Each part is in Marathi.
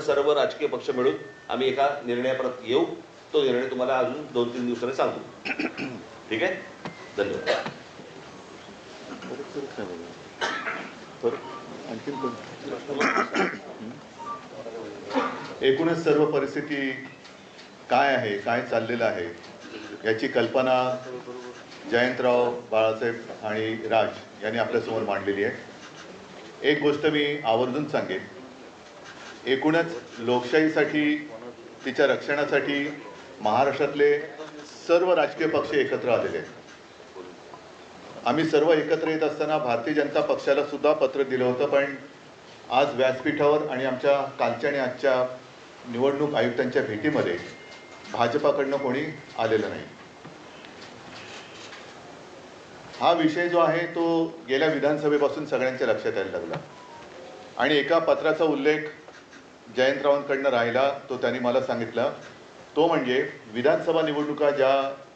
सर्व राजकीय पक्ष मिळून आम्ही एका निर्णयापर्यंत येऊ. तो निर्णय तुम्हाला अजून दोन तीन दिवसाने सांगू ठीक आहे? धन्यवाद. एकूणच सर्व परिस्थिती काय आहे काय चाललेलं आहे याची कल्पना जयंतराव बाळासाहेब आणि राज यांनी आपल्यासमोर मांडलेली आहे. एक गोष्ट मी आवर्जून सांगेन. एकूणच लोकशाहीसाठी तिच्या रक्षणासाठी महाराष्ट्रातले सर्व राजकीय पक्ष एकत्र आलेले आहेत. आम्ही सर्व एकत्र येत असताना भारतीय जनता पक्षाला सुद्धा पत्र दिलं होतं पण आज व्यासपीठावर आणि आमच्या कालच्या आणि आजच्या निवडणूक आयुक्तांच्या भेटीमध्ये भाजपाकडनं कोणी आलेलं नाही. हा विषय जो आहे तो गेल्या विधानसभेपासून सगळ्यांच्या लक्षात यायला लागला. आणि एका पत्राचा उल्लेख जयंतरावांकडनं राहिला तो त्यांनी मला सांगितला तो म्हणजे विधानसभा निवडणुका ज्या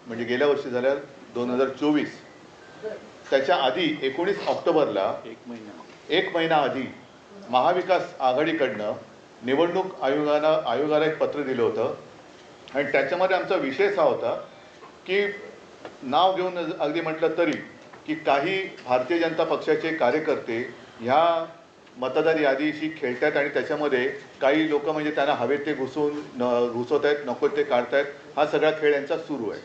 म्हणजे गेल्या वर्षी झाल्या दोन हजार चोवीस. त्याच्या आधी एकोणीस ऑक्टोबरला एक महिना. एक महिना आधी महाविकास आघाडीकडनं निवडणूक आयोगाला आयोगाला एक पत्र दिलं होतं. आणि त्याच्यामध्ये आमचा विषयच हा होता की नाव घेऊन अगदी म्हटलं तरी की काही भारतीय जनता पक्षाचे कार्यकर्ते ह्या मतदार यादीशी खेळतात आणि त्याच्यामध्ये काही लोक म्हणजे त्यांना हवेत ते घुसून न घुसवत आहेत नको ते काढतायत हा सगळा खेळ यांचा सुरू आहे.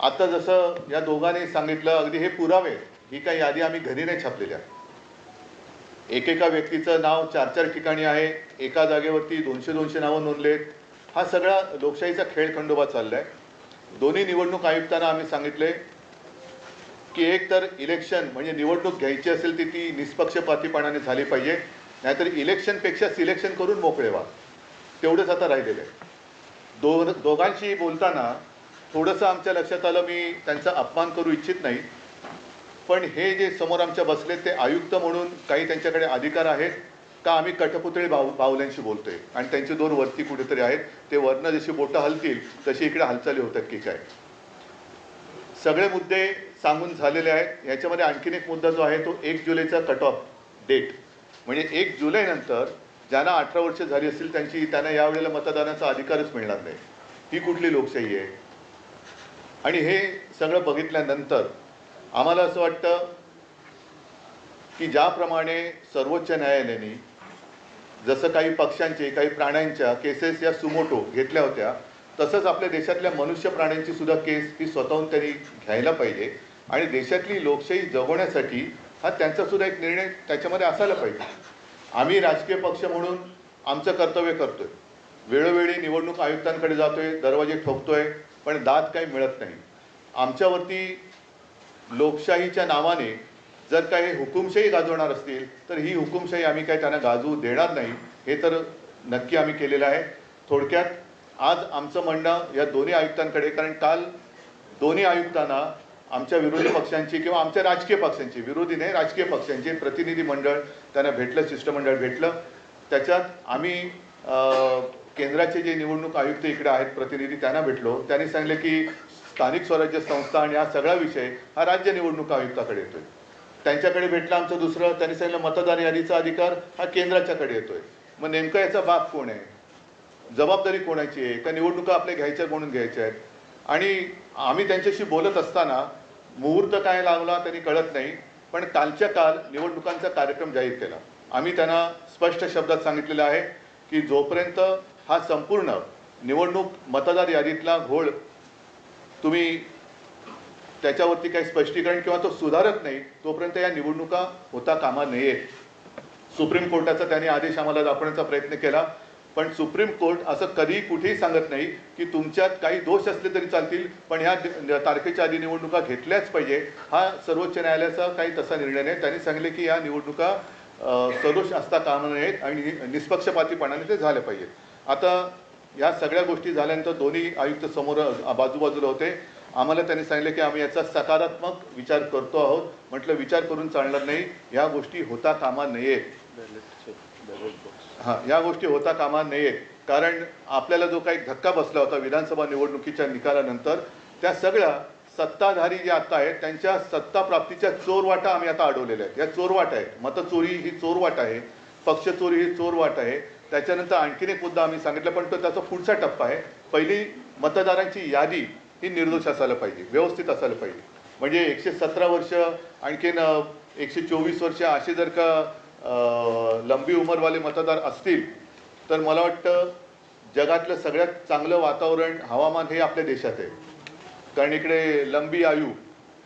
आता जसं या दोघांनी सांगितलं अगदी हे पुरावे ही काही यादी आम्ही घरी नाही छापलेल्या. एकेका व्यक्तीचं नाव चार चार ठिकाणी आहे एका जागेवरती दोनशे दोनशे नावं नोंदलेत. हा सगळा लोकशाहीचा खेळ खंडोबा चाललाय. दोन्ही निवडणूक आयुक्तांना आम्ही सांगितले की एक तर इलेक्शन म्हणजे निवडणूक घ्यायची असेल ती ती निष्पक्षपातीपणाने झाली पाहिजे. नाहीतर इलेक्शनपेक्षा सिलेक्शन करून मोकळे व्हा. तेवढंच आता राहिलेलं आहे. दो दोघांशी बोलताना थोडंसं आमच्या लक्षात आलं मी त्यांचा अपमान करू इच्छित नाही. पण हे जे समोर आमच्या बसले ते आयुक्त म्हणून काही त्यांच्याकडे अधिकार आहेत का आम्ही कठपुतळी भाव बाहुल्यांशी बोलतोय? आणि त्यांचे दोन वरती कुठेतरी आहेत. ते वरनं जशी बोटं हलतील तशी इकडे हालचाली होतात की काय? सगळे मुद्दे सांगून झालेले आहेत. याच्यामध्ये आणखीन एक मुद्दा जो आहे तो एक जुलैचा कट ऑफ डेट म्हणजे एक जुलैनंतर ज्यांना अठरा वर्ष झाली असतील त्यांची त्यांना यावेळेला मतदानाचा अधिकारच मिळणार नाही. ही कुठली लोकशाही आहे? आणि हे सगळं बघितल्यानंतर आम्हाला असं वाटतं की ज्याप्रमाणे सर्वोच्च न्यायालयाने जसं काही पक्षांचे काही प्राण्यांच्या केसेस या सुमोटो घेतल्या होत्या तसंच आपल्या देशातल्या मनुष्य प्राण्यांची सुद्धा केस ही स्वतःहून त्यांनी घ्यायला पाहिजे. आणि देशातली लोकशाही जगवण्यासाठी हा त्यांचा सुद्धा एक निर्णय त्याच्यामध्ये असायला पाहिजे. आम्ही राजकीय पक्ष म्हणून आमचं कर्तव्य करतोय. वेळोवेळी निवडणूक आयुक्तांकडे जातोय दरवाजे ठोकतोय पण दाद काही मिळत नाही. आमच्यावरती लोकशाहीच्या नावाने जर काही हुकुमशाही गाजवणार असतील तर ही हुकुमशाही आम्ही काही त्यांना गाजवू देणार नाही हे तर नक्की आम्ही केलेलं आहे. थोडक्यात आज आमचं म्हणणं या दोन्ही आयुक्तांकडे कारण काल दोन्ही आयुक्तांना आमच्या विरोधी पक्षांची किंवा आमच्या राजकीय पक्षांची विरोधी नाही राजकीय पक्षांचे प्रतिनिधी मंडळ त्यांना भेटलं शिष्टमंडळ भेटलं. त्याच्यात आम्ही केंद्राचे जे निवडणूक आयुक्त इकडे आहेत प्रतिनिधी त्यांना भेटलो. त्यांनी सांगितले की स्थानिक स्वराज्य संस्था आणि हा सगळा विषय हा राज्य निवडणूक आयुक्ताकडे येतोय. त्यांच्याकडे भेटलं आमचं दुसरं त्यांनी सांगितलं मतदार यादीचा अधिकार हा केंद्राच्याकडे येतोय. मग नेमका याचा बाप कोण आहे? जबाबदारी कोणाची आहे? का निवडणुका आपल्या घ्यायच्या म्हणून घ्यायच्या आहेत? आणि आम्ही त्यांच्याशी बोलत असताना मुहूर्त काय लागला त्यांनी कळत नाही पण कालच्या काल निवडणुकांचा कार्यक्रम जाहीर केला. आम्ही त्यांना स्पष्ट शब्दात सांगितलेलं आहे की जोपर्यंत हा संपूर्ण निवडणूक मतदार यादीतला घोळ तुम्ही त्याच्यावरती काही स्पष्टीकरण किंवा तो सुधारत नाही तोपर्यंत या निवडणुका होता कामा नयेत सुप्रीम कोर्टाचा त्यांनी आदेश आम्हाला दाखवण्याचा प्रयत्न केला. पण सुप्रीम कोर्ट असं कधीही कुठेही सांगत नाही की तुमच्यात काही दोष असले तरी चालतील पण ह्या तारखेच्या आधी निवडणुका घेतल्याच पाहिजे. हा सर्वोच्च न्यायालयाचा काही तसा निर्णय नाही. त्यांनी सांगितले की या निवडणुका सदोष असता कामा नयेत आणि निष्पक्षपातीपणाने ते झाले पाहिजेत. आता या सगळ्या गोष्टी झाल्यानंतर दोन्ही आयुक्त समोर बाजूबाजूला होते. आम्हाला त्यांनी सांगितले की आम्ही याचा सकारात्मक विचार करतो आहोत. म्हटलं विचार करून चालणार नाही. या गोष्टी होता कामा नयेत. हां या गोष्टी होता कामा नयेत कारण आपल्याला जो काही धक्का बसला होता विधानसभा निवडणुकीच्या निकालानंतर त्या सगळ्या सत्ताधारी जे आता आहेत त्यांच्या सत्ता प्राप्तीच्या चोरवाटा आम्ही आता अडवलेल्या आहेत. या चोरवाट आहेत. मतचोरी ही चोरवाट आहे. पक्ष चोरी ही चोरवाट आहे. त्याच्यानंतर आणखीन एक मुद्दा आम्ही सांगितला पण तो त्याचा पुढचा टप्पा आहे. पहिली मतदारांची यादी ही निर्दोष असायला पाहिजे व्यवस्थित असायला पाहिजे. म्हणजे एकशे सतरा वर्ष आणखीन एकशे चोवीस वर्ष असे जर का लंबी उमरवाले मतदार असतील तर मला वाटतं जगातलं सगळ्यात चांगलं वातावरण हवामान हे आपल्या देशात आहे. कारण इकडे लंबी आयु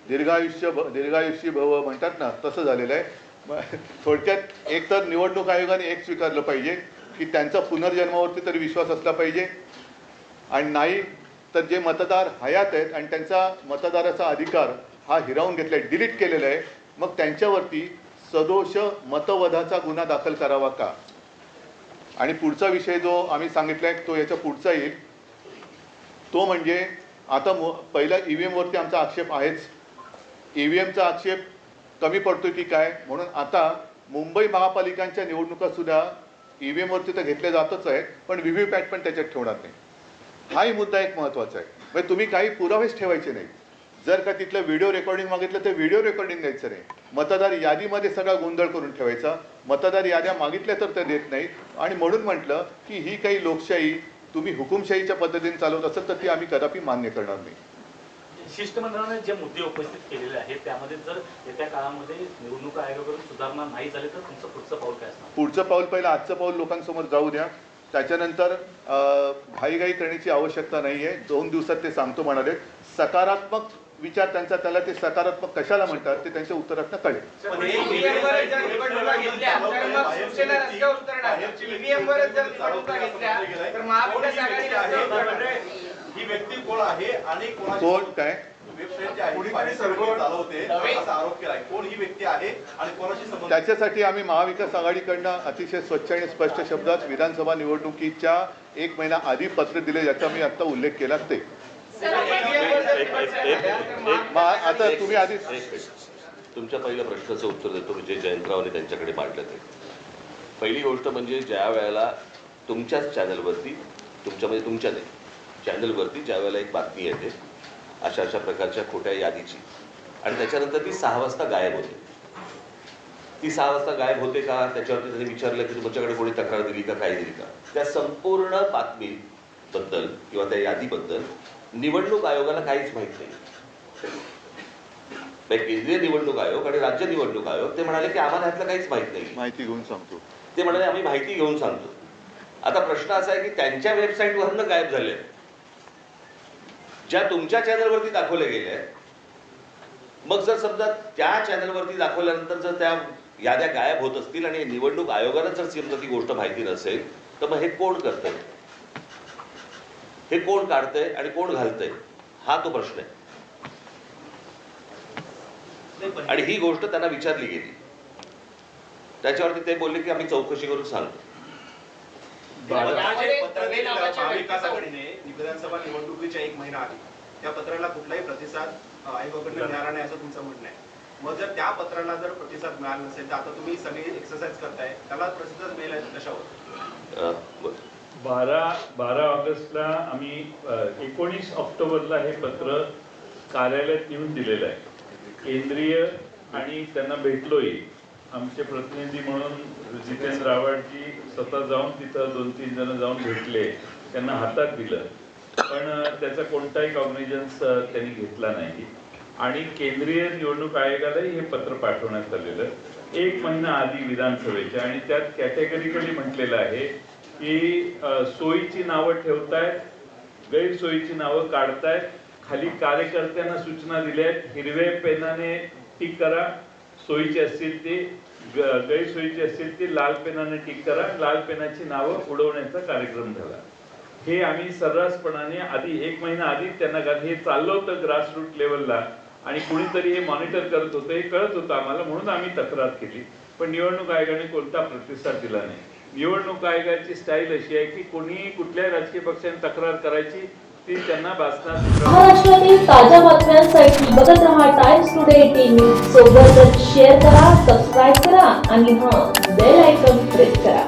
दीर्घायुष्य भ दीर्घायुष्य भव म्हणतात ना तसं झालेलं आहे. थोडक्यात एक तर निवडणूक आयोगाने एक स्वीकारलं पाहिजे की त्यांचा पुनर्जन्मावरती तरी विश्वास असला पाहिजे. आणि नाही तर जे मतदार हयात आहेत आणि त्यांचा मतदाराचा अधिकार हा हिरावून घेतला आहे डिलीट केलेला आहे मग त्यांच्यावरती सदोष मतवधाचा गुन्हा दाखल करावा का? आणि पुढचा विषय जो आम्ही सांगितला आहे तो याच्या पुढचा येईल. तो म्हणजे आता मो पहिला ई व्ही एमवरती आमचा आक्षेप आहेच. ई व्ही एमचा आक्षेप कमी पडतो की काय? म्हणून आता मुंबई महापालिकांच्या निवडणुकासुद्धा ई व्ही एमवरती तर घेतल्या जातच आहेत पण व्ही व्ही पॅट पण त्याच्यात ठेवणार नाही. हाही मुद्दा एक महत्त्वाचा आहे. म्हणजे तुम्ही काही पुरावेच ठेवायचे नाही जर का तिथलं व्हिडिओ रेकॉर्डिंग मागितलं तर व्हिडिओ रेकॉर्डिंग द्यायचं नाही मतदार यादीमध्ये सगळा गोंधळ करून ठेवायचा. मतदार याद्या मागितल्या तर ते देत नाही आणि म्हणून म्हटलं की ही काही लोकशाही तुम्ही हुकुमशाहीच्या पद्धतीने चालवत असेल तर ती आम्ही कदापि मान्य करणार नाही. शिष्टमंडळाने जे मुद्दे उपस्थित केलेले आहेत त्यामध्ये जर येत्या काळामध्ये निवडणूक आयोगाकडून सुधारणा नाही झाली तर तुमचं पुढचं पाऊल काय असणार? पुढचं पाऊल पहिलं आजचं पाऊल लोकांसमोर जाऊ द्या. त्याच्यानंतर घाईघाई करण्याची आवश्यकता नाही आहे दोन दिवसात ते सांगतो म्हणाले. सकारात्मक विचार त्यांचा त्याला ते सकारात्मक कशाला म्हणतात ते त्यांच्या उत्तरातनं कळेल. ही व्यक्ती कोण आहे आणि कोणाची कोण? काय? वेबसाईट जी आहे ती बाहेर चालवते असा आरोप केलाय. कोण ही व्यक्ती आहे आणि कोणाशी संबंध त्याच्यासाठी आम्ही महाविकास आघाडीकडनं अतिशय स्वच्छ आणि स्पष्ट शब्दात विधानसभा निवडणुकीच्या एक महिना आधी पत्र दिले याचा मी आता उल्लेख केला ते मग आता तुम्ही आधी. तुमच्या पहिल्या प्रश्नाचं उत्तर देतो जे जयंतरावने त्यांच्याकडे मांडलं ते. पहिली गोष्ट म्हणजे ज्या वेळेला तुमच्याच चॅनलवरती तुमच्या म्हणजे तुमच्या नाही चॅनलवरती ज्या वेळेला एक बातमी येते अशा अशा प्रकारच्या खोट्या यादीची. आणि त्याच्यानंतर ती सहा वाजता गायब होते. ती सहा वाजता गायब होते का? त्याच्यावरती त्यांनी विचारलं की तुमच्याकडे कोणी तक्रार दिली का काय दिली का? त्या संपूर्ण बातमीबद्दल किंवा त्या यादीबद्दल निवडणूक आयोगाला काहीच माहीत नाही. म्हणजे केंद्रीय निवडणूक आयोग आणि राज्य निवडणूक आयोग ते म्हणाले की आम्हाला ह्यातलं काहीच माहीत नाही. माहिती घेऊन सांगतो. ते म्हणाले आम्ही माहिती घेऊन सांगतो. आता प्रश्न असा आहे की त्यांच्या वेबसाईटवरनं गायब झाले ज्या तुमच्या चॅनलवरती दाखवले गेले आहेत मग जर समजा त्या चॅनलवरती दाखवल्यानंतर जर त्या याद्या गायब होत असतील आणि निवडणूक आयोगाला जर समजा ती गोष्ट माहिती नसेल तर मग हे कोण करतंय? हे कोण काढतंय आणि कोण घालतंय? हा तो प्रश्न आहे. आणि ही गोष्ट त्यांना विचारली गेली. त्याच्यावरती ते बोलले की आम्ही चौकशी करून सांगतो. व्यक्तीचं- आघाडीने विधानसभा निवडणुकीच्या एक महिना आधी त्या पत्राला कुठलाही प्रतिसाद आयोगाकडनं मिळाला नाही असं तुमचं म्हणणं आहे. मग जर त्या पत्राला जर प्रतिसाद मिळाला नसेल तर आता तुम्ही सगळी एक्सरसाइज करताय त्याला प्रतिसाद मिळाला कशावर? अं, ब- बारा बारा ऑगस्टला आम्ही एकोणीस ऑक्टोबरला हे पत्र कार्यालयात येऊन दिलेलं आहे. केंद्रीय आणि त्यांना भेटलोही. आमचे प्रतिनिधी म्हणून जितेंद्र आव्हाडजी स्वतः जाऊन तिथं दोन तीन जण जाऊन भेटले. त्यांना हातात दिलं. पण त्याचा कोणताही कॉग्निजन्स त्यांनी घेतला नाही. आणि केंद्रीय निवडणूक आयोगालाही हे पत्र पाठवण्यात आलेलं. एक महिना आधी विधानसभेच्या आणि त्यात कॅटेगरिकली म्हटलेलं आहे की सोयीची नावं ठेवतायत गैरसोयीची नावं काढतायत खाली कार्यकर्त्यांना सूचना दिल्या आहेत हिरव्या पेनाने टिक करा सोयीची असतील ती गैरसोयीची असतील ती लाल पेनाने टिक करा लाल पेनाची नावं उडवण्याचा कार्यक्रम झाला हे आम्ही सर्रासपणाने आधी एक महिना आधी त्यांना घात- हे चाललं होतं ग्रासरूट लेवलला आणि कुणीतरी हे मॉनिटर करत होतं हे कळत होतं आम्हाला म्हणून आम्ही तक्रार केली. पण निवडणूक आयोगाने कोणता प्रतिसाद दिला नाही. निवडणूक आयोगाची स्टाईल अशी आहे की कोणीही कुठल्याही राजकीय पक्षाने तक्रार करायची ती त्यांना भासणार महाराष्ट्रातील ताज्या बातम्यांसाठी बघत रहा टाइम्स टुडे टीव्ही सोबतच शेअर करा सबस्क्राईब करा आणि हा बेल आयकॉन प्रेस करा.